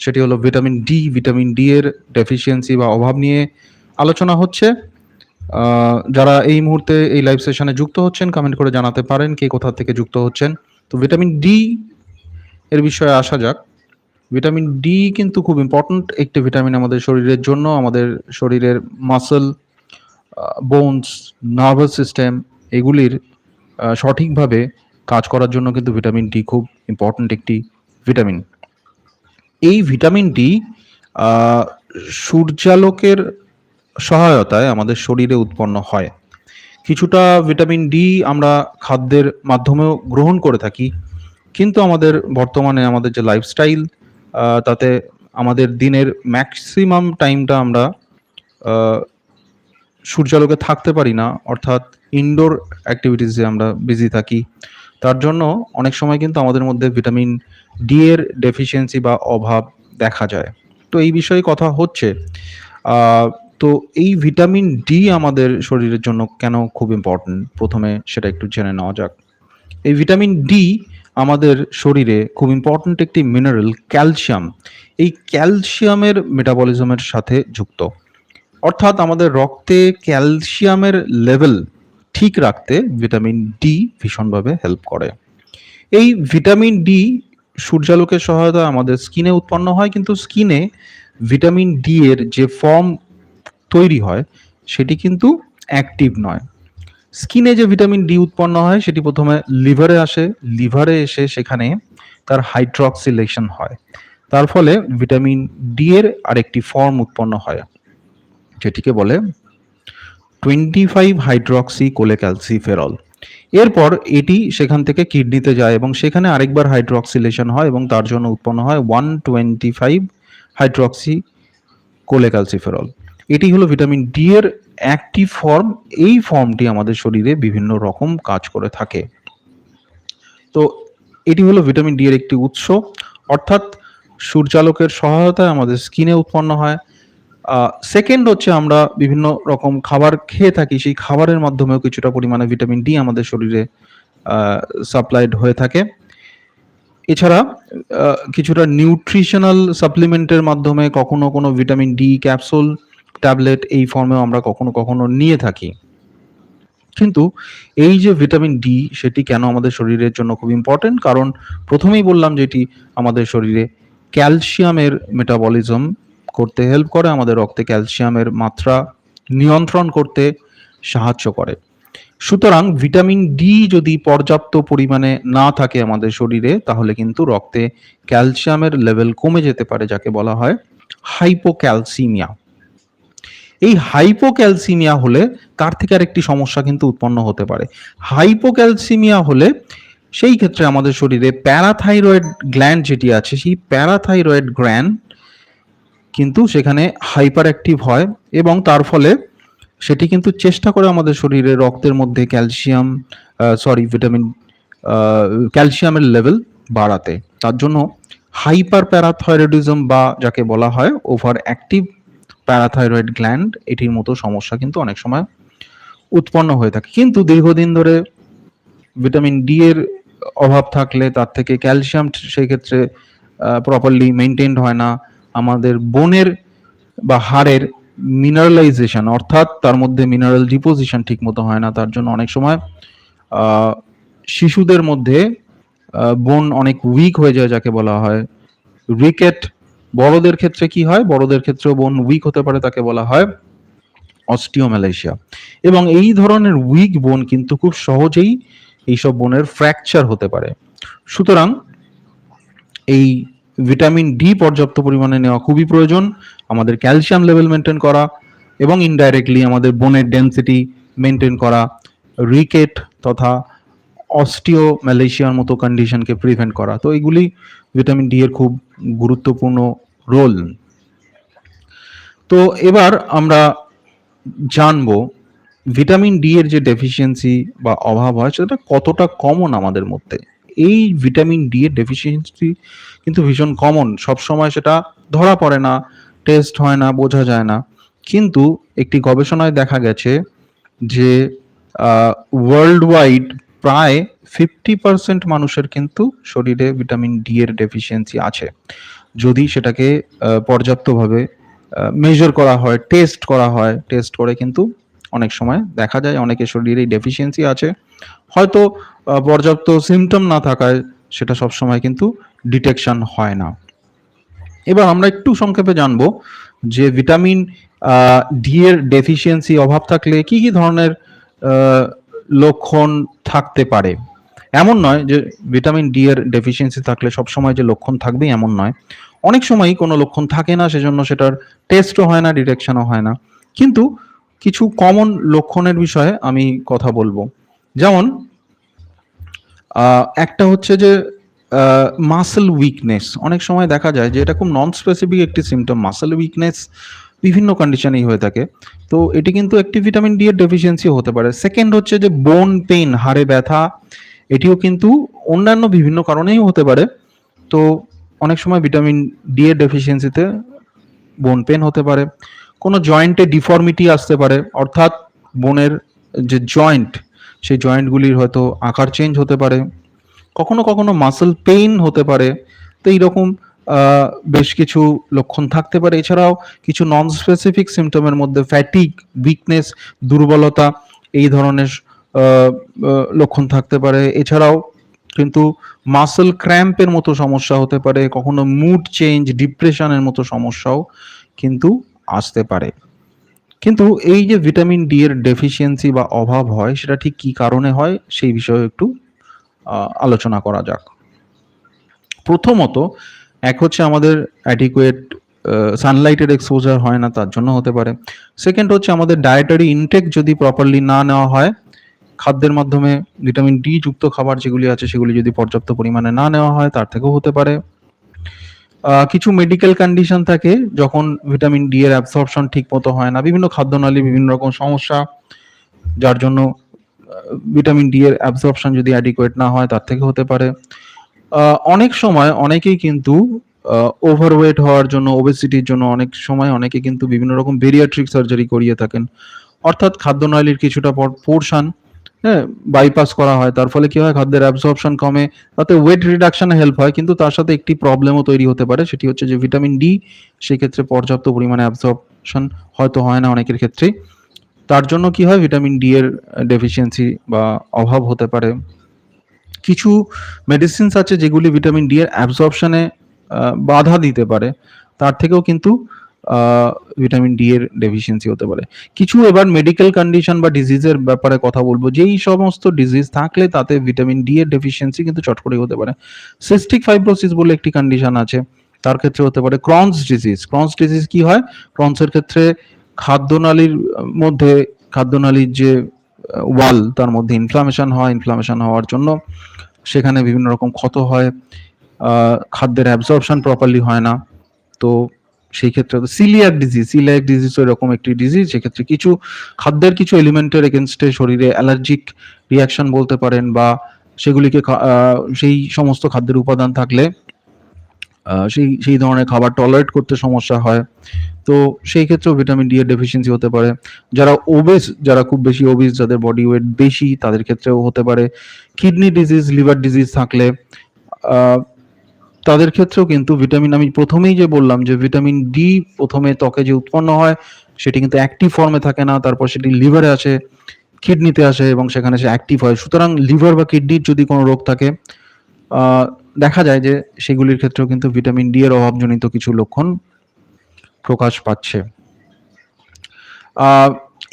সেটি হলো vitamin D vitamin D এর ডেফিসিয়েন্সি বা অভাব নিয়ে আলোচনা হচ্ছে। যারা এই মুহূর্তে এই লাইভ সেশনে যুক্ত হচ্ছেন কমেন্ট করে জানাতে পারেন কে কোথা থেকে যুক্ত হচ্ছেন। তো ভিটামিন ডি এর বিষয়ে আসা যাক। ভিটামিন ডি কিন্তু খুব ইম্পর্ট্যান্ট একটি ভিটামিন আমাদের শরীরের জন্য, আমাদের শরীরের মাসল বোনস নার্ভাস সিস্টেম এগুলির সঠিকভাবে কাজ করার জন্য কিন্তু ভিটামিন ডি খুব ইম্পর্ট্যান্ট একটি ভিটামিন এই ভিটামিন ডি সূর্যালোকের সহায়তায় আমাদের শরীরে উৎপন্ন হয়। কিছুটা ভিটামিন ডি আমরা খাদ্যের মাধ্যমেও গ্রহণ করে থাকি, কিন্তু আমাদের বর্তমানে আমাদের যে লাইফস্টাইল তাতে আমাদের দিনের ম্যাক্সিমাম টাইমটা আমরা সূর্যালোকে থাকতে পারি না, অর্থাৎ ইনডোর অ্যাক্টিভিটিসে আমরা বিজি থাকি। তার জন্য অনেক সময় কিন্তু আমাদের মধ্যে ভিটামিন ডি এর ডেফিসিয়েন্সি বা অভাব দেখা যায়। তো এই বিষয়ে কথা হচ্ছে। তো এই ভিটামিন ডি আমাদের শরীরের জন্য কেন খুব ইম্পর্টেন্ট প্রথমে সেটা একটু জেনে নেওয়া যাক। এই ভিটামিন ডি আমাদের শরীরে খুব ইম্পর্ট্যান্ট একটি মিনারেল ক্যালসিয়াম এই ক্যালসিয়ামের মেটাবলিজমের সাথে যুক্ত। অর্থাৎ আমাদের রক্তে ক্যালসিয়ামের লেভেল ঠিক রাখতে ভিটামিন ডি ভীষণভাবে হেল্প করে। এই ভিটামিন ডি সূর্যালোকের সহায়তা আমাদের স্কিনে উৎপন্ন হয়, কিন্তু স্কিনে ভিটামিন ডি এর যে ফর্ম তৈরি হয়, সেটি কিন্তু অ্যাক্টিভ নয়। স্কিনে যে ভিটামিন ডি উৎপন্ন হয়, সেটি প্রথমে লিভারে আসে। লিভারে এসে সেখানে তার হাইড্রক্সিলেশন হয়। তার ফলে ভিটামিন ডি এর আরেকটি ফর্ম উৎপন্ন হয়, যেটিকে বলে টোয়েন্টি ফাইভ হাইড্রক্সি কোলেক্যালসিফেরল এরপর এটি সেখান থেকে কিডনিতে যায় এবং সেখানে আরেকবার হাইড্রক্সিলেশন হয় এবং তার জন্য উৎপন্ন হয় one twenty five hydroxy cholecalciferol এটি হলো ভিটামিন ডি এর অ্যাক্টিভ ফর্ম। এই ফর্মটি আমাদের শরীরে বিভিন্ন রকম কাজ করে থাকে। তো এটি হলো ভিটামিন ডি এর একটি উৎস। অর্থাৎ সূর্যালোকের সহায়তায় আমাদের স্কিনে উৎপন্ন হয়। সেকেন্ড হচ্ছে আমরা বিভিন্ন রকম খাবার খেয়ে থাকি, সেই খাবারের মাধ্যমেও কিছুটা পরিমাণে ভিটামিন ডি আমাদের শরীরে সাপ্লাইড হয়ে থাকে। এছাড়া কিছুটা নিউট্রিশনাল সাপ্লিমেন্টের মাধ্যমে কখনো কোনো ভিটামিন ডি ক্যাপসুল ট্যাবলেট এই ফর্মেও আমরা কখনো কখনো নিয়ে থাকি। কিন্তু এই যে ভিটামিন ডি সেটি কেন আমাদের শরীরের জন্য খুব ইম্পর্টেন্ট কারণ প্রথমেই বললাম যেটি আমাদের শরীরে ক্যালসিয়ামের মেটাবলিজম করতে হেল্প করে, আমাদের রক্তে ক্যালসিয়ামের মাত্রা নিয়ন্ত্রণ করতে সাহায্য করে। সুতরাং ভিটামিন ডি যদি পর্যাপ্ত পরিমাণে না থাকে আমাদের শরীরে, তাহলে কিন্তু রক্তে ক্যালসিয়ামের লেভেল কমে যেতে পারে, যাকে বলা হয় হাইপোক্যালসিমিয়া এই হাইপোক্যালসিমিয়া হলে তার থেকে আরেকটি সমস্যা কিন্তু উৎপন্ন হতে পারে। হাইপোক্যালসিমিয়া হলে সেই ক্ষেত্রে আমাদের শরীরে প্যারাথাইরয়েড গ্ল্যান্ড যেটি আছে, সেই প্যারাথাইরয়েড গ্ল্যান্ড কিন্তু সেখানে হাইপার অ্যাক্টিভ হয় এবং তার ফলে সেটি কিন্তু চেষ্টা করে আমাদের শরীরে রক্তের মধ্যে ক্যালসিয়াম সরি ভিটামিন ক্যালসিয়ামের লেভেল বাড়াতে। তার জন্য হাইপার প্যারাথাইরয়েডিজম বা যাকে বলা হয় ওভার অ্যাক্টিভ প্যারাথাইরয়েড গ্ল্যান্ড এটির মতো সমস্যা কিন্তু অনেক সময় উৎপন্ন হয়ে থাকে। কিন্তু দীর্ঘদিন ধরে ভিটামিন ডি এর অভাব থাকলে তার থেকে ক্যালসিয়াম সেই ক্ষেত্রে প্রপারলি মেনটেন্ড হয় না। আমাদের বোনের বা হাড়ের মিনারেলাইজেশন অর্থাৎ তার মধ্যে মিনারেল ডিপোজিশন ঠিক মতো হয় না, তার জন্য অনেক সময় শিশুদের মধ্যে বোন অনেক উইক হয়ে যায় যাকে বলা হয় রিকেট বড়দের ক্ষেত্রে কি হয়? বড়দের ক্ষেত্রেও বোন উইক হতে পারে তাকে বলা হয় অস্টিওম্যালেশিয়া এবং এই ধরনের উইক বোন কিন্তু খুব সহজেই এইসব বোনের ফ্র্যাকচার হতে পারে। সুতরাং এই ভিটামিন ডি পর্যাপ্ত পরিমাণে নেওয়া খুবই প্রয়োজন। আমাদের ক্যালসিয়াম লেভেল মেনটেন করা এবং ইনডাইরেক্টলি আমাদের বোনের ডেন্সিটি মেনটেন করা রিকেট তথা অস্টিও ম্যালেশিয়ার মতো কন্ডিশনকে প্রিভেন্ট করা। তো এগুলি ভিটামিন ডি এর খুব গুরুত্বপূর্ণ রোল তো এবার আমরা জানব ভিটামিন ডি এর যে ডেফিসিয়েন্সি বা অভাব হয়, সেটা কতটা কমন আমাদের মধ্যে? এই ভিটামিন ডি এর ডেফিসিয়েন্সি কিন্তু ভীষণ কমন সবসময় সেটা ধরা পড়ে না টেস্ট হয় না, বোঝা যায় না। কিন্তু একটি গবেষণায় দেখা গেছে যে ওয়ার্ল্ড ওয়াইড প্রায় ফিফটি পার্সেন্ট মানুষের কিন্তু শরীরে ভিটামিন ডি এর ডেফিসিয়েন্সি আছে। যদি সেটাকে পর্যাপ্তভাবে মেজার করা হয় টেস্ট করা হয় টেস্ট করে কিন্তু অনেক সময় দেখা যায় অনেকের শরীরে ডেফিসিয়েন্সি আছে। হয়তো পর্যাপ্ত সিমটম না থাকায় সেটা সবসময় কিন্তু ডিটেকশন হয় না। এবার আমরা একটু সংক্ষেপে জানব যে ভিটামিন ডি এর ডেফিসিয়েন্সি অভাব থাকলে কি কি ধরনের লক্ষণ থাকতে পারে? এমন নয় যে ভিটামিন ডি এর ডেফিসিয়েন্সি থাকলে সব সময় যে লক্ষণ থাকবে এমন নয়। অনেক সময়ই কোনো লক্ষণ থাকে না, সেজন্য সেটার টেস্টও হয় না ডিটেকশনও হয় না। কিন্তু কিছু কমন লক্ষণের বিষয়ে আমি কথা বলব। যেমন একটা হচ্ছে যে মাসেল উইকনেস অনেক সময় দেখা যায় যে, এটা খুব নন স্পেসিফিক একটি সিমটম মাসেল উইকনেস বিভিন্ন কন্ডিশনেই হয়ে থাকে। তো এটি কিন্তু একটি ভিটামিন ডি এর ডেফিসিয়েন্সি হতে পারে। সেকেন্ড হচ্ছে যে বোন পেইন হাড়ে ব্যথা, এটিও কিন্তু অন্যান্য বিভিন্ন কারণেই হতে পারে। তো অনেক সময় ভিটামিন ডি এর ডেফিসিয়েন্সিতে বোন পেন হতে পারে। কোনো জয়েন্টে ডিফর্মিটি আসতে পারে। অর্থাৎ বোনের যে জয়েন্ট সেই জয়েন্টগুলির হয়তো আকার চেঞ্জ হতে পারে, কখনো কখনো মাসেল পেইন হতে পারে। তো এইরকম বেশ কিছু লক্ষণ থাকতে পারে। এছাড়াও কিছু নন স্পেসিফিক সিমটমের মধ্যে ফ্যাটিক উইকনেস দুর্বলতা, এই ধরনের লক্ষণ থাকতে পারে। এছাড়াও কিন্তু মাসেল ক্র্যাম্পের মতো সমস্যা হতে পারে, কখনো মুড চেঞ্জ ডিপ্রেশনের মতো সমস্যাও কিন্তু আসতে পারে। কিন্তু এই যে ভিটামিন ডি এর ডেফিসিয়েন্সি বা অভাব হয়, সেটা ঠিক কি কারণে হয়, সেই বিষয়ে একটু আলোচনা করা যাক। প্রথমত, এক হচ্ছে আমাদের অ্যাডিকুয়েট সানলাইটের এক্সপোজার হয় না, তার জন্য হতে পারে। সেকেন্ড হচ্ছে আমাদের ডায়েটারি ইনটেক যদি প্রপারলি না নেওয়া হয়, খাদ্যের মাধ্যমে ভিটামিন ডি যুক্ত খাবার যেগুলি আছে, সেগুলি যদি পর্যাপ্ত পরিমাণে না নেওয়া হয়, তার থেকেও হতে পারে। কিছু মেডিকেল কন্ডিশন থাকে যখন ভিটামিন ডি এর অ্যাবসর্পশন ঠিক মতো হয় না। বিভিন্ন খাদ্যনালী, বিভিন্ন রকম সমস্যা, যার জন্য ভিটামিন ডি এর অ্যাবসর্পশন যদি অ্যাডিকুয়েট না হয়, তার থেকে হতে পারে। অনেক সময় অনেকেই কিন্তু ওভারওয়েট হওয়ার জন্য ওবেসিটির জন্য অনেক সময় অনেকে কিন্তু বিভিন্ন রকম বেরিয়াট্রিক সার্জারি করিয়ে থাকেন। অর্থাৎ খাদ্যনালীর কিছুটা পোর্শন হ্যাঁ বাইপাস করা হয়। তার ফলে কি হয়, খাদ্যের অ্যাবসর্পশন কমে, তাতে ওয়েট রিডাকশনে হেল্প হয়। কিন্তু তার সাথে একটি প্রবলেমও তৈরি হতে পারে, সেটি হচ্ছে যে ভিটামিন ডি সেই ক্ষেত্রে পর্যাপ্ত পরিমাণে অ্যাবসর্পশন হয়তো হয় না অনেকের ক্ষেত্রেই। তার জন্য কি হয় ভিটামিন ডি এর ডেফিসিয়েন্সি বা অভাব হতে পারে। কিছু মেডিসিনস আছে যেগুলি ভিটামিন ডি এর অ্যাবসর্পশনে বাধা দিতে পারে। তার থেকেও কিন্তু ভিটামিন ডি এর ডেফিসিয়েন্সি হতে পারে। কিছু এবার মেডিকেল কন্ডিশন বা ডিজিজের ব্যাপারে কথা বলব। যেই সমস্ত ডিজিজ থাকলে তাতে ভিটামিন ডি এর ডেফিসিয়েন্সি কিন্তু চট করে হতে পারে। সিস্টিক ফাইব্রোসিস বলে একটি কন্ডিশন আছে, তার ক্ষেত্রে হতে পারে ক্রনস ডিজিজ ক্রনস ডিজিজ কি হয়? ক্রনসের ক্ষেত্রে খাদ্যনালীর মধ্যে, খাদ্যনালীর যে ওয়াল তার মধ্যে ইনফ্লামেশন হয়। ইনফ্লামেশন হওয়ার জন্য সেখানে বিভিন্ন রকম ক্ষত হয়। খাদ্যের অ্যাবজর্পশন প্রপারলি হয় না। তো সেই ক্ষেত্রে সিলিয়াক ডিজিজ সিলিয়াক ডিজিজ এরকম একটি ডিজিজ সেক্ষেত্রে কিছু খাদ্যের কিছু এলিমেন্টের এগেনস্টে শরীরে অ্যালার্জিক রিয়াকশন বলতে পারেন বা সেগুলিকে সেই সমস্ত খাদ্যের উপাদান থাকলে সেই সেই ধরনের খাবার টলারেট করতে সমস্যা হয়। তো সেই ক্ষেত্রেও ভিটামিন ডি এর ডেফিসিয়েন্সি হতে পারে। যারা ওবেস যারা খুব বেশি ওবেস যাদের বডি ওয়েট বেশি, তাদের ক্ষেত্রেও হতে পারে। কিডনি ডিজিজ লিভার ডিজিজ থাকলে তাদের ক্ষেত্রেও কিন্তু ভিটামিন আমি প্রথমেই যে বললাম যে ভিটামিন ডি প্রথমে ত্বকে যে উৎপন্ন হয়, সেটি কিন্তু অ্যাক্টিভ ফর্মে থাকে না, তারপর সেটি লিভারে আসে কিডনিতে আসে এবং সেখানে সে অ্যাক্টিভ হয়। সুতরাং লিভার বা কিডনির যদি কোনো রোগ থাকে দেখা যায় যে সেগুলির ক্ষেত্রেও কিন্তু ভিটামিন ডি এর অভাবজনিত কিছু লক্ষণ প্রকাশ পাচ্ছে।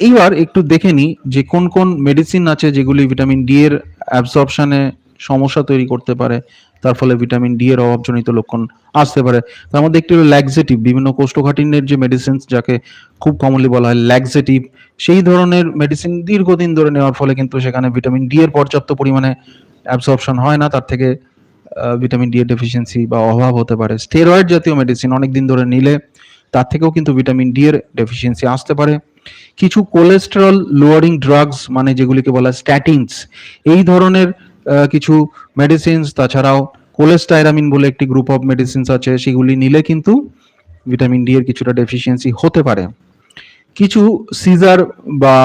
এইবার একটু দেখে নিই যে কোন কোন মেডিসিন আছে যেগুলি ভিটামিন ডি এর অ্যাবসর্পশনে সমস্যা তৈরি করতে পারে। তার ফলে ভিটামিন ডি এর অভাবজনিত লক্ষণ আসতে পারে। তার মধ্যে একটি হলো ল্যাক্সেটিভ বিভিন্ন কোষ্ঠকাঠিন্যের যে মেডিসিন যাকে খুব কমনলি বলা হয় ল্যাক্সেটিভ সেই ধরনের মেডিসিন দীর্ঘদিন ধরে নেওয়ার ফলে কিন্তু সেখানে ভিটামিন ডি এর পর্যাপ্ত পরিমাণে অ্যাবসর্পশন হয় না। তার থেকে ভিটামিন ডি এর ডেফিসিয়েন্সি বা অভাব হতে পারে। স্টেরয়েড জাতীয় মেডিসিন অনেক দিন ধরে নিলে তার থেকেও কিন্তু ভিটামিন ডি এর ডেফিসিয়েন্সি আসতে পারে। কিছু কোলেস্টেরল লোয়ারিং ড্রাগস মানে যেগুলিকে বলা স্ট্যাটিনস এই ধরনের কিছু মেডিসিনস তাছাড়াও কোলেস্টাইরামিন বলে একটি গ্রুপ অফ মেডিসিনস আছে, সেগুলি নিলে কিন্তু ভিটামিন ডি এর কিছুটা ডেফিসিয়েন্সি হতে পারে। কিছু সিজার বা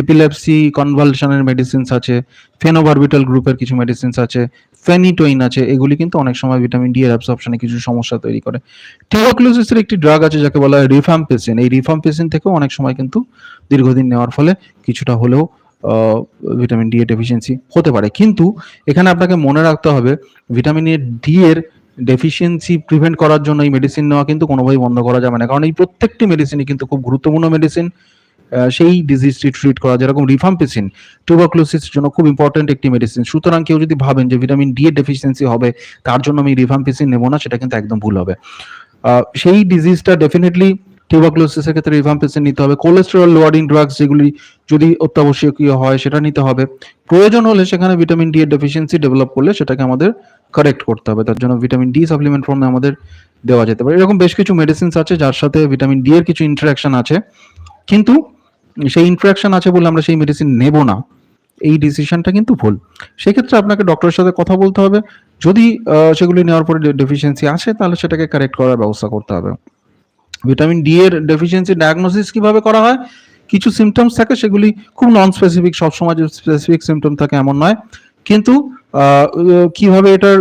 এপিলেপসি কনভালশনের মেডিসিনস আছে ফেনোভারবিটাল গ্রুপের কিছু মেডিসিনস আছে ফেনিটোইন আছে, এগুলি কিন্তু অনেক সময় ভিটামিন ডি এর অ্যাবসর্পশনে কিছু সমস্যা তৈরি করে। টিউবারকুলোসিসের একটি ড্রাগ আছে, যাকে বলা হয় রিফাম্পেসিন এই রিফাম্পেসিন থেকেও অনেক সময় কিন্তু দীর্ঘদিন নেওয়ার ফলে কিছুটা হলেও ভিটামিন ডি এর ডেফিসিয়েন্সি হতে পারে। কিন্তু এখানে আপনাকে মনে রাখতে হবে ভিটামিন এ ডি এর ডেফিসিয়েন্সি প্রিভেন্ট করার জন্য এই মেডিসিন নেওয়া কিন্তু কোনোভাবেই বন্ধ করা যাবে না। কারণ এই প্রত্যেকটি মেডিসিনই কিন্তু খুব গুরুত্বপূর্ণ মেডিসিন সেই ডিজিজটি ট্রিট করা, যেরকম রিফাম্পেসিন টিউবারকুলোসিসের জন্য খুব ইম্পর্টেন্ট একটি মেডিসিন সুতরাং কেউ যদি ভাবেন যে ভিটামিন ডি এর ডেফিসিয়েন্সি হবে, তার জন্য আমি রিফাম্পেসিন নেব না, সেটা কিন্তু একদম ভুল হবে। সেই ডিজিজটা ডেফিনেটলি টিউবারকুলোসিসের ক্ষেত্রে রিফাম্পেসিন নিতে হবে। কোলেস্টেরল লোয়ারিং ড্রাগস যেগুলি যদি অত্যাবশ্যকীয় হয়, সেটা নিতে হবে। প্রয়োজন হলে সেখানে ভিটামিন ডি এর ডেফিসিয়েন্সি ডেভেলপ করলে সেটাকে আমাদের কারেক্ট করতে হবে। তার জন্য ভিটামিন ডি সাপ্লিমেন্ট ফর্মে আমাদের দেওয়া যেতে পারে। এরকম বেশ কিছু মেডিসিনস আছে, যার সাথে ভিটামিন ডি এর কিছু ইন্টারাকশন আছে। কিন্তু সেই ইন্টারাকশন আছে বলে আমরা সেই মেডিসিন নেব না। এই ডিসিশনটা কিন্তু ভুল। সেক্ষেত্রে আপনাকে ডক্টরের সাথে কথা বলতে হবে। যদি সেগুলি নেওয়ার পরে ডেফিসিয়েন্সি আসে, তাহলে সেটাকে কারেক্ট করার ব্যবস্থা করতে হবে। ভিটামিন ডি এর ডেফিসিয়েন্সি ডায়াগনোসিস কীভাবে করা হয়? কিছু সিমটমস থাকে, সেগুলি খুব নন স্পেসিফিক সবসময় যে স্পেসিফিক সিমটম থাকে এমন নয়। কিন্তু কীভাবে এটার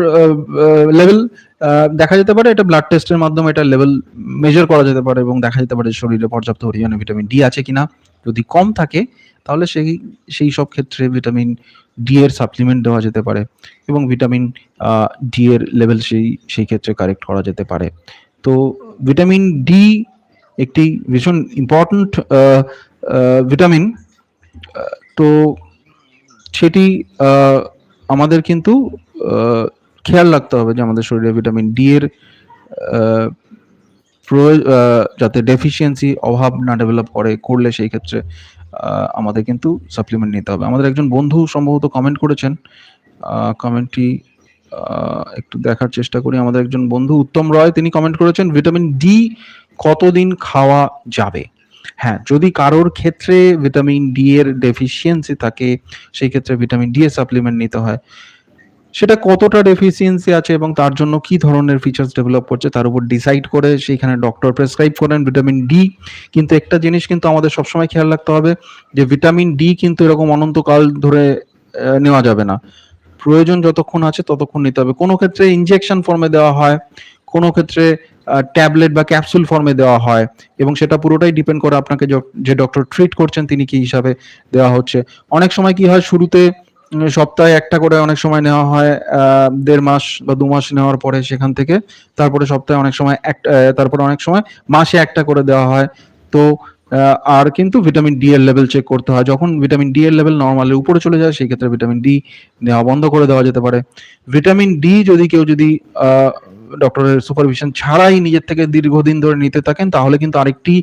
লেভেল দেখা যেতে পারে, এটা ব্লাড টেস্টের মাধ্যমে এটা লেভেল মেজার করা যেতে পারে এবং দেখা যেতে পারে শরীরে পর্যাপ্ত পরিমাণে ভিটামিন ডি আছে কিনা। যদি কম থাকে, তাহলে সেই সেই সব ক্ষেত্রে ভিটামিন ডি এর সাপ্লিমেন্ট দেওয়া যেতে পারে এবং ভিটামিন ডি এর লেভেল সেই সেই ক্ষেত্রে কারেক্ট করা যেতে পারে। তো ভিটামিন ডি একটি ভীষণ ইম্পর্ট্যান্ট ভিটামিন তো সেটি আমাদের কিন্তু খেয়াল রাখতে হবে যে আমাদের শরীরে ভিটামিন ডি এর যাতে ডেফিসিয়েন্সি অভাব না ডেভেলপ করে, করলে সেই ক্ষেত্রে আমাদের কিন্তু সাপ্লিমেন্ট নিতে হবে। আমাদের একজন বন্ধু সম্ভবত কমেন্ট করেছেন কমেন্টটি একটু দেখার চেষ্টা করি। আমাদের একজন বন্ধু উত্তম রয়, তিনি কমেন্ট করেছেন ভিটামিন ডি কতদিন খাওয়া যাবে? হ্যাঁ যদি কারোর ক্ষেত্রে ভিটামিন ডি এর ডেফিসিয়েন্সি থাকে, সেই ক্ষেত্রে ভিটামিন ডি এর সাপ্লিমেন্ট নিতে হয়। সেটা কতটা ডেফিসিয়েন্সি আছে এবং তার জন্য কি ধরনের ফিচার্স ডেভেলপ করছে, তার উপর ডিসাইড করে সেইখানে ডক্টর প্রেসক্রাইব করেন ভিটামিন ডি কিন্তু একটা জিনিস কিন্তু আমাদের সবসময় খেয়াল রাখতে হবে যে ভিটামিন ডি কিন্তু এরকম অনন্তকাল ধরে নেওয়া যাবে না। প্রয়োজন যতক্ষণ আছে ততক্ষণ নিতে হবে। কোনো ক্ষেত্রে ইনজেকশন ফর্মে দেওয়া হয় কোনো ক্ষেত্রে ট্যাবলেট বা ক্যাপসুল ফর্মে দেওয়া হয় এবং সেটা পুরোটাই ডিপেন্ড করে আপনাকে যে ডক্টর ট্রিট করছেন তিনি কি হিসাবে দেওয়া হচ্ছে। অনেক সময় কি হয় শুরুতে সপ্তাহে একটা করে অনেক সময় নেওয়া হয় দেড় মাস বা দু মাস নেওয়ার পরে সেখান থেকে। তারপরে সপ্তাহে অনেক সময় আহ, তারপরে অনেক সময় মাসে একটা করে দেওয়া হয়। তো আর কিন্তু ভিটামিন ডি এর লেভেল চেক করতে হয়। যখন ভিটামিন ডি এর লেভেল নর্মালের উপরে চলে যায় সেই ক্ষেত্রে ভিটামিন ডি নেওয়া বন্ধ করে দেওয়া যেতে পারে। ভিটামিন ডি যদি কেউ যদি ডক্টরের সুপারভিশন ছাড়াই নিজের থেকে দীর্ঘদিন ধরে নিতে থাকেন, তাহলে কিন্তু আরেকটি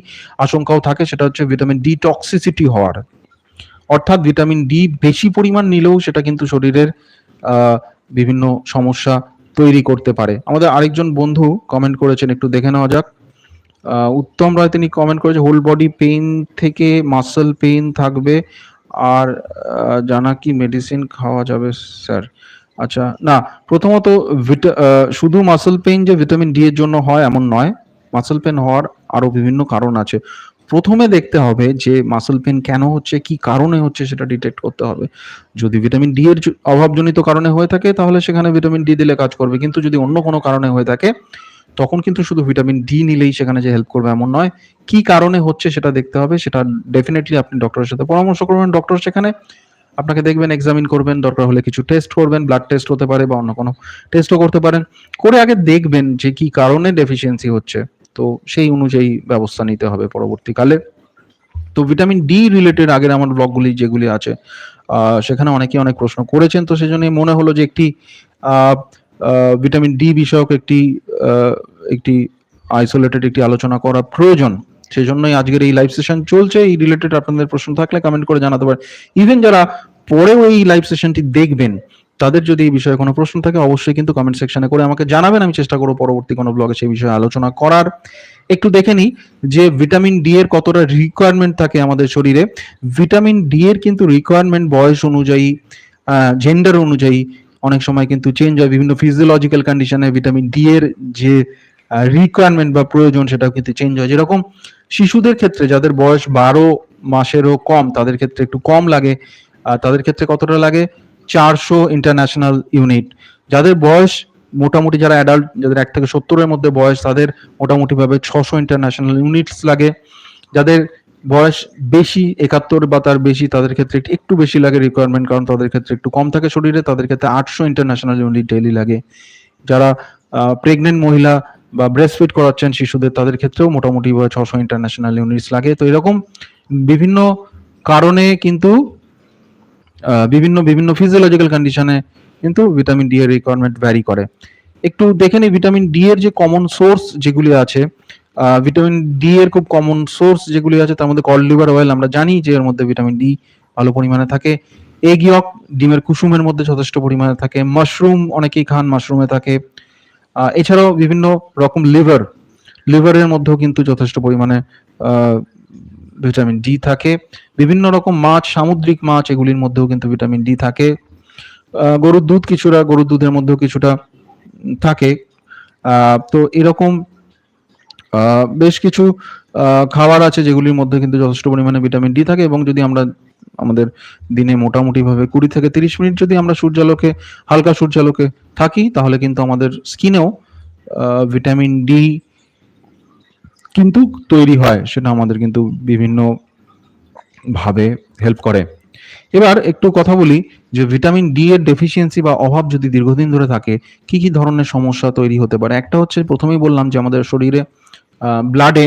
আশঙ্কাও থাকে, সেটা হচ্ছে ভিটামিন ডি টক্সিসিটি হওয়ার। অর্থাৎ ভিটামিন ডি বেশি পরিমাণ নিলেও সেটা কিন্তু শরীরের বিভিন্ন সমস্যা তৈরি করতে পারে। আমাদের আরেকজন বন্ধু কমেন্ট করেছেন, একটু দেখে নেওয়া যাক। উত্তম রায় তিনি কমেন্ট করেছে হোল বডি পেইন থেকে মাসল পেইন থাকবে আর জানা কি মেডিসিন খাওয়া যাবে স্যার আচ্ছা না, প্রথমত শুধু মাসল পেইন যে ভিটামিন ডি এর জন্য হয় এমন নয় মাসল পেন হওয়ার আরও বিভিন্ন কারণ আছে। প্রথমে দেখতে হবে যে মাসল পেন কেন হচ্ছে, কি কারণে হচ্ছে সেটা ডিটেক্ট করতে হবে। যদি ভিটামিন ডি এর অভাবজনিত কারণে হয়ে থাকে, তাহলে সেখানে ভিটামিন ডি দিলে কাজ করবে। কিন্তু যদি অন্য কোনো কারণে হয়ে থাকে তখন কিন্তু শুধু ভিটামিন ডি নিলেই সেখানে যে হেল্প করবে এমন নয়। কি কারণে হচ্ছে সেটা দেখতে হবে, সেটা ডেফিনেটলি আপনি ডক্টরের সাথে পরামর্শ করবেন। ডক্টর সেখানে আপনাকে দেখবেন এক্সামিন করবেন, দরকার হলে কিছু টেস্ট করবেন ব্লাড টেস্ট হতে পারে বা অন্য কোনো টেস্টও করতে পারেন। করে আগে দেখবেন যে কি কারণে ডেফিসিয়েন্সি হচ্ছে। তো সেই অনুযায়ী ব্যবস্থা নিতে হবে পরবর্তীকালে। তো ভিটামিন ডি রিলেটেড আগের আমার ব্লগগুলি যেগুলি আছে সেখানে অনেকে অনেক প্রশ্ন করেছেন। তো সেজন্য মনে হলো যে একটি ভিটামিন ডি বিষয়ক একটি একটি আইসোলেটেড একটি আলোচনা করা প্রয়োজন। সেই জন্যই আজকের এই লাইভ সেশন চলছে। এই রিলেটেড আপনাদের প্রশ্ন থাকলে কমেন্ট করে জানাতে পারেন। ইভেন যারা পরেও এই লাইভ সেশনটি দেখবেন, তাদের যদি এই বিষয়ে কোনো প্রশ্ন থাকে, অবশ্যই কিন্তু কমেন্ট সেকশনে করে আমাকে জানাবেন। আমি চেষ্টা করব পরবর্তী কোনো ব্লগে সেই বিষয়ে আলোচনা করার। একটু দেখে নিই যে ভিটামিন ডি এর কতটা রিকোয়ারমেন্ট থাকে আমাদের শরীরে। ভিটামিন ডি এর কিন্তু রিকোয়ারমেন্ট বয়স অনুযায়ী জেন্ডার অনুযায়ী অনেক সময় কিন্তু চেঞ্জ হয় বিভিন্ন ফিজিওলজিক্যাল কন্ডিশনে ভিটামিন ডি এর যে রিকোয়ারমেন্ট বা প্রয়োজন সেটাও কিন্তু চেঞ্জ হয়। যেরকম শিশুদের ক্ষেত্রে যাদের বয়স বারো মাসেরও কম, তাদের ক্ষেত্রে একটু কম লাগে তাদের ক্ষেত্রে কতটা লাগে? চারশো ইন্টারন্যাশনাল ইউনিট যাদের বয়স মোটামুটি যারা অ্যাডাল্ট যাদের এক থেকে সত্তরের মধ্যে বয়স, তাদের মোটামুটিভাবে ছশো ইন্টারন্যাশনাল ইউনিটস লাগে। যাদের বয়স বেশি একাত্তর বা তার বেশি, তাদের ক্ষেত্রে একটু- বেশি লাগে রিকোয়ারমেন্ট কারণ তাদের ক্ষেত্রে একটু কম থাকে শরীরে, তাদের ক্ষেত্রে আটশো ইন্টারন্যাশনাল ইউনিট ডেইলি লাগে। যারা প্রেগনেন্ট মহিলা বা ব্রেস্ট ফিড করাচ্ছেন শিশুদের, তাদের ক্ষেত্রেও মোটামুটি ছশো ইন্টারন্যাশনাল ইউনিটস লাগে। তো এরকম বিভিন্ন কারণে কিন্তু বিভিন্ন বিভিন্ন ফিজিওলজিক্যাল কন্ডিশনে কিন্তু ভিটামিন ডি এর রিকোয়ারমেন্ট ভ্যারি করে। একটু দেখে নিই ভিটামিন ডি এর যে কমন সোর্স যেগুলি আছে ভিটামিন ডি এর খুব কমন সোর্স যেগুলি আছে, তার মধ্যে কল লিভার অয়েল আমরা জানি যে এর মধ্যে ভিটামিন ডি ভালো পরিমাণে থাকে। এগ ইয়ক ডিমের কুসুমের মধ্যে যথেষ্ট পরিমাণে থাকে। মাশরুম অনেকেই খান মাশরুমে থাকে। এছাড়াও বিভিন্ন রকম লিভার লিভারের মধ্যেও কিন্তু যথেষ্ট পরিমাণে ভিটামিন ডি থাকে। বিভিন্ন রকম মাছ, সামুদ্রিক মাছ, এগুলির মধ্যেও কিন্তু ভিটামিন ডি থাকে। গরুর দুধ কিছুটা, গরুর দুধের মধ্যেও কিছুটা থাকে। তো এরকম বেশ কিছু খাবার আছে যেগুলির মধ্যে কিন্তু যথেষ্ট পরিমাণে ভিটামিন ডি থাকে এবং যদি আমরা আমাদের দিনে মোটামুটি ভাবে কুড়ি থেকে তিরিশ মিনিট যদি আমরা সূর্যালোকে, হালকা সূর্যালোকে থাকি, তাহলে কিন্তু আমাদের স্কিনেও ভিটামিন ডি কিন্তু তৈরি হয়, সেটা আমাদের কিন্তু বিভিন্ন ভাবে হেল্প করে। এবার একটু কথা বলি যে ভিটামিন ডি এর ডেফিসিয়েন্সি বা অভাব যদি দীর্ঘদিন ধরে থাকে, কি কি ধরনের সমস্যা তৈরি হতে পারে? একটা হচ্ছে প্রথমেই বললাম যে আমাদের শরীরে ব্লাডে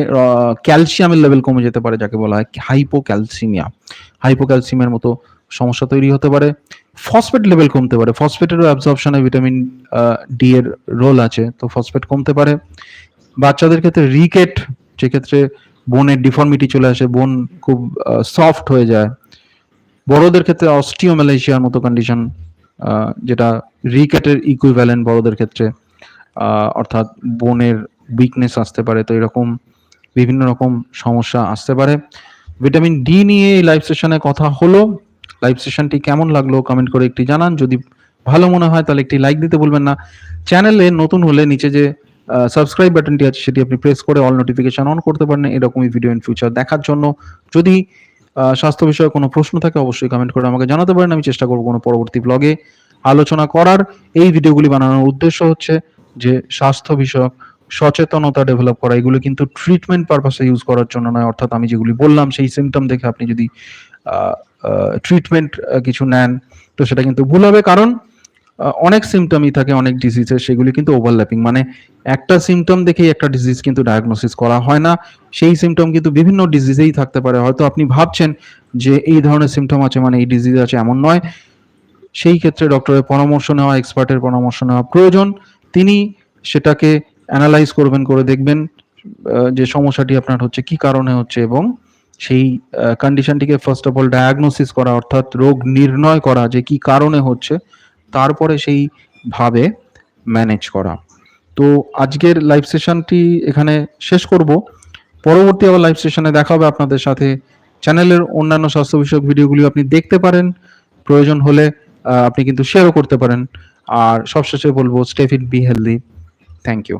ক্যালসিয়ামের লেভেল কমে যেতে পারে, যাকে বলা হয় হাইপোক্যালসিমিয়া হাইপোক্যালসিয়ামের মতো সমস্যা তৈরি হতে পারে। ফসফেট লেভেল কমতে পারে। ফসফেটেরও অ্যাবজর্পশনে ভিটামিন ডি এর রোল আছে, তো ফসফেট কমতে পারে। বাচ্চাদের ক্ষেত্রে রিকেট যেক্ষেত্রে বোনের ডিফর্মিটি চলে আসে, বোন খুব সফট হয়ে যায়। বড়দের ক্ষেত্রে অস্টিওম্যালেশিয়ার মতো কন্ডিশন যেটা রিকেটের ইকুইভ্যালেন্ট বড়দের ক্ষেত্রে অর্থাৎ বোনের উইকনেস আসতে পারে, তো এরকম বিভিন্ন রকম সমস্যা আসতে পারে। ভিটামিন ডি নিয়ে এই লাইভ সেশনে কথা হলো। লাইভ সেশনটি কেমন লাগল কমেন্ট করে একটি জানান। যদি ভালো মনে হয় তাহলে একটি লাইক দিতে বলবেন না। চ্যানেলে নতুন হলে নিচে যে সাবস্ক্রাইব বাটনটি আছে সেটি আপনি প্রেস করে অল নোটিফিকেশন অন করতে পারেন। এরকমই ভিডিও ইন ফিউচার দেখার জন্য। যদি স্বাস্থ্য বিষয়ে কোনো প্রশ্ন থাকে অবশ্যই কমেন্ট করে আমাকে জানাতে পারেন। আমি চেষ্টা করব কোনো পরবর্তী ব্লগে আলোচনা করার। এই ভিডিওগুলি বানানোর উদ্দেশ্য হচ্ছে যে স্বাস্থ্য বিষয়ক সচেতনতা ডেভেলপ করা, এগুলো কিন্তু ট্রিটমেন্ট পারপাসে ইউজ করার জন্য নয়। অর্থাৎ আমি যেগুলি বললাম, সেই সিমটম দেখে আপনি যদি ট্রিটমেন্ট কিছু নেন, তো সেটা কিন্তু ভুল হবে। কারণ অনেক সিমটমই থাকে, অনেক ডিজিজের সেগুলি কিন্তু ওভারল্যাপিং মানে একটা সিমটম দেখেই একটা ডিজিজ কিন্তু ডায়াগনোসিস করা হয় না। সেই সিমটম কিন্তু বিভিন্ন ডিজিজেই থাকতে পারে। হয়তো আপনি ভাবছেন যে এই ধরনের সিমটম আছে মানে এই ডিজিজ আছে, এমন নয়। সেই ক্ষেত্রে ডক্টরের পরামর্শ নেওয়া এক্সপার্টের পরামর্শ নেওয়া প্রয়োজন। তিনি সেটাকে অ্যানালাইজ করবেন, করে দেখবেন যে সমস্যাটি আপনার হচ্ছে, কি কারণে হচ্ছে এবং সেই কন্ডিশনটিকে ফার্স্ট অফ অল ডায়াগনোসিস করা অর্থাৎ রোগ নির্ণয় করা যে কি কারণে হচ্ছে, তারপরে সেই ভাবে ম্যানেজ করা। তো আজকের লাইভ সেশনটি এখানে শেষ করব। পরবর্তী আবার লাইভ সেশনে দেখা হবে আপনাদের সাথে। চ্যানেলের অন্যান্য স্বাস্থ্য বিষয়ক ভিডিওগুলি আপনি দেখতে পারেন। প্রয়োজন হলে আপনি কিন্তু শেয়ারও করতে পারেন। আর সবশেষে বলব stay fit be healthy thank you